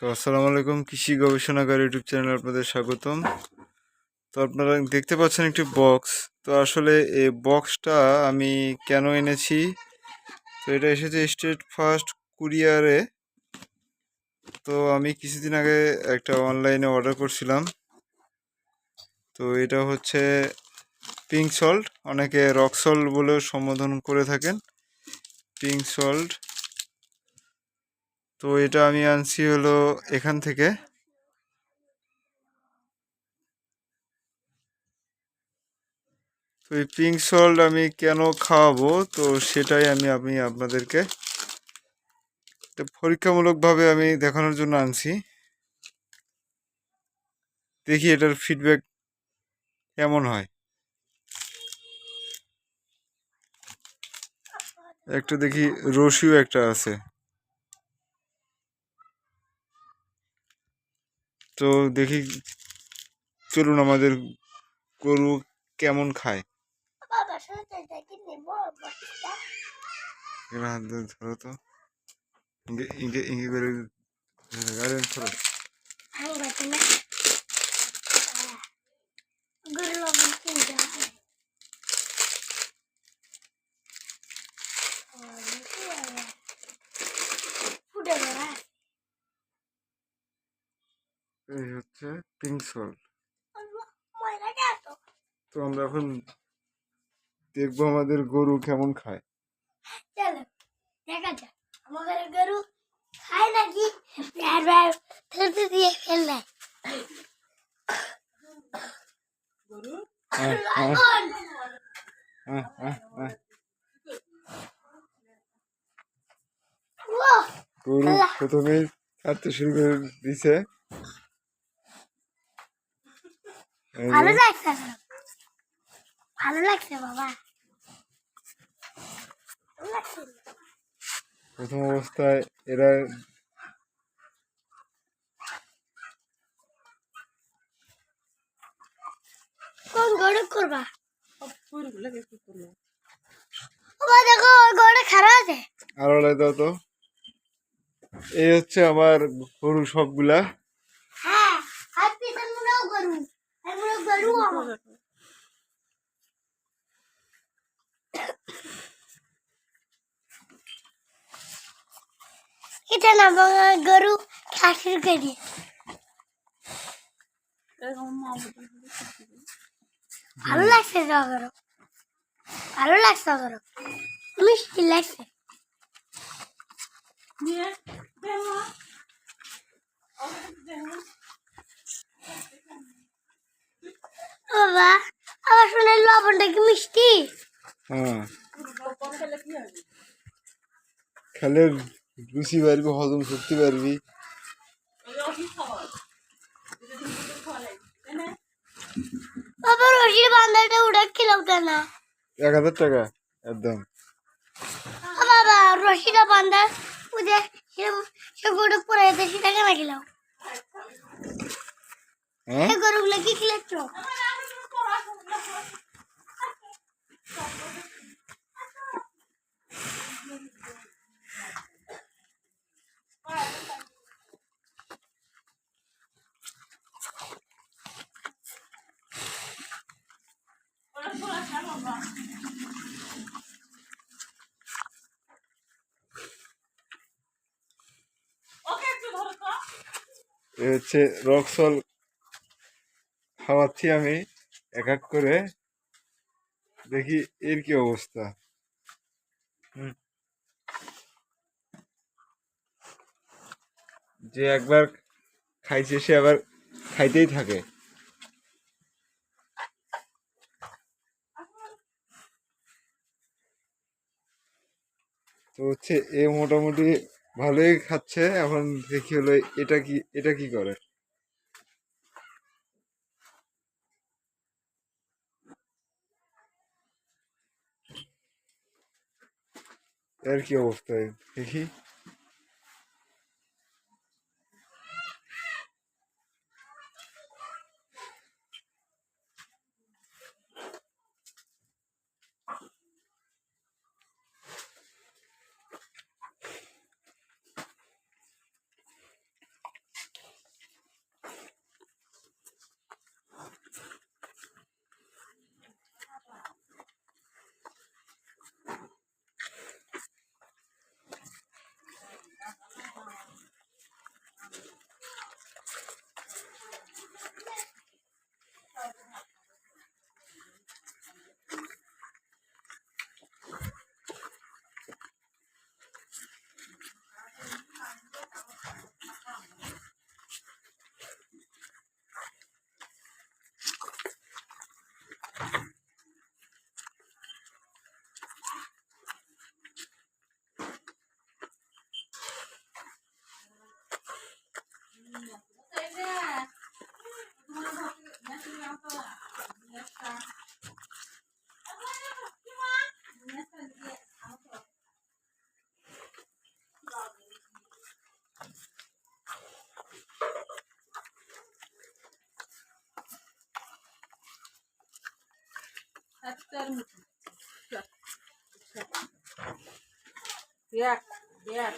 তো আসসালামু আলাইকুম, কৃষি গবেষণাগার ইউটিউব চ্যানেলে আপনাদের স্বাগতম। তো আপনারা দেখতে পাচ্ছেন একটি বক্স। তো আসলে এই বক্সটা আমি কেন এনেছি? তো এটা এসেছে স্টেট ফার্স্ট কুরিয়ারে। তো আমি কিছুদিন আগে একটা অনলাইনে অর্ডার করছিলাম। তো এটা হচ্ছে পিঙ্ক সল্ট। অনেকে রক সল্ট বলেও সম্বোধন করে থাকেন। Pink salt. তো এটা আমি আনছি হলো এখান থেকে। তো এই পিঙ্ক সল্ট আমি কেন খাওয়াবো? তো সেটাই আমি আমি আপনাদেরকে পরীক্ষামূলকভাবে আমি দেখানোর জন্য আনছি। দেখি এটার ফিডব্যাক কেমন হয়। একটা দেখি রশিও একটা আছে। তো দেখি চলুন আমাদের গরু কেমন খায়। ধরো তো। ইঙ্গে ইঙ্গে করে ধরো হাঙ্গাতে না গরু লবণ কিনতে হবে ফুটে বেড়া এই হচ্ছে পিঙ্ক সল্ট তো আমরা এখন দেখব আমাদের গরু কেমন খায়। চলো দেখা যাক আমাদের গরু খায় নাকি? ব্যার ব্যার ফেলতে দিয়ে ফেললে হ্যাঁ, হ্যাঁ, হ্যাঁ, হ্যাঁ, হ্যাঁ। গরু প্রথমেই ছাড়তে শুরু করে দিছে। ভালো লাগছে ভালো লাগছে বাবা। প্রথম অবস্থায় এরা কোন গরু করবা? বাবা দেখো ওই খারাপ আছে। আরও দাও তো। এই হচ্ছে আমার গরু সবগুলা হ্যাঁ আর পিছন গুলোও গরু এগুলো গরু আমার এটা না গরু খাসির করি ভালো লাগছে তো গরু। ভালো লাগছে গরু। মিষ্টি লাগছে। বাবা আবার শুনে লবণটা কি মিষ্টি? হ্যাঁ। খেলে রুচি পারবি হজম শক্তি পারবি বাবা রশি বান্ধাটা উড়ে খেলাও না এক হাজার টাকা একদম। বাবা রশিটা বান্ধা উদে সে গরু পরে যেতে সেটা কেন খেলাও হ্যাঁ গরুগুলো কি খেলাচ্ছ হচ্ছে রক্সল খাওয়াচ্ছি আমি। এক এক করে দেখি এর কি অবস্থা। যে একবার খাইছে, সে আবার খাইতেই থাকে। তো হচ্ছে এ মোটামুটি ভালোই খাচ্ছে। এখন দেখি হলো এটা কি এটা কি করে? এর কি অবস্থা দেখি একটার মতো এক এক